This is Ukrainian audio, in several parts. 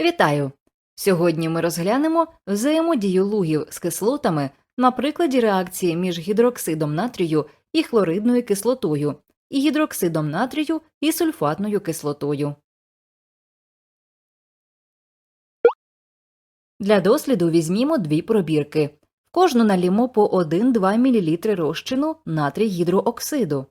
Вітаю! Сьогодні ми розглянемо взаємодію лугів з кислотами на прикладі реакції між гідроксидом натрію і хлоридною кислотою, і гідроксидом натрію і сульфатною кислотою. Для досліду візьмімо дві пробірки. В кожну налімо по 1-2 мл розчину натрій гідрооксиду.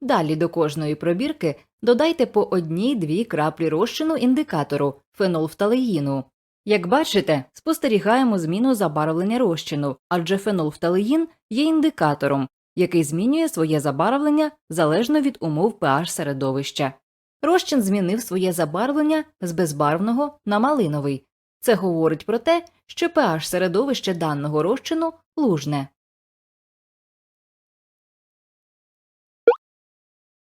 Далі до кожної пробірки додайте по одній-дві краплі розчину індикатору фенолфталеїну. Як бачите, спостерігаємо зміну забарвлення розчину, адже фенолфталеїн є індикатором, який змінює своє забарвлення залежно від умов pH середовища. Розчин змінив своє забарвлення з безбарвного на малиновий. Це говорить про те, що pH середовище даного розчину лужне.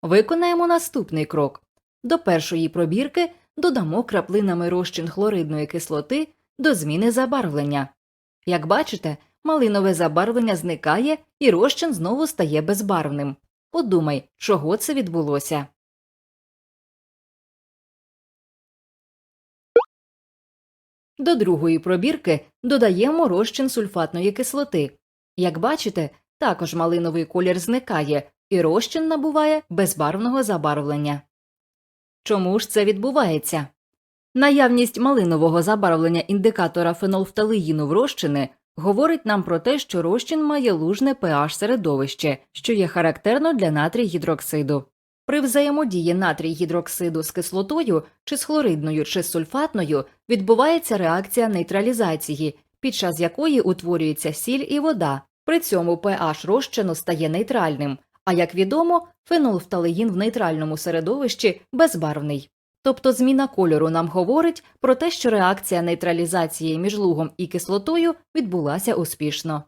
Виконаємо наступний крок. До першої пробірки додамо краплинами розчин хлоридної кислоти до зміни забарвлення. Як бачите, малинове забарвлення зникає і розчин знову стає безбарвним. Подумай, чого це відбулося. До другої пробірки додаємо розчин сульфатної кислоти. Як бачите, також малиновий колір зникає, і розчин набуває безбарвного забарвлення. Чому ж це відбувається? Наявність малинового забарвлення індикатора фенолфталеїну в розчини говорить нам про те, що розчин має лужне pH середовище, що є характерно для натрій гідроксиду. При взаємодії натрій гідроксиду з кислотою, чи з хлоридною, чи з сульфатною відбувається реакція нейтралізації, під час якої утворюється сіль і вода. При цьому pH розчину стає нейтральним, а як відомо, фенолфталеїн в нейтральному середовищі безбарвний. Тобто зміна кольору нам говорить про те, що реакція нейтралізації між лугом і кислотою відбулася успішно.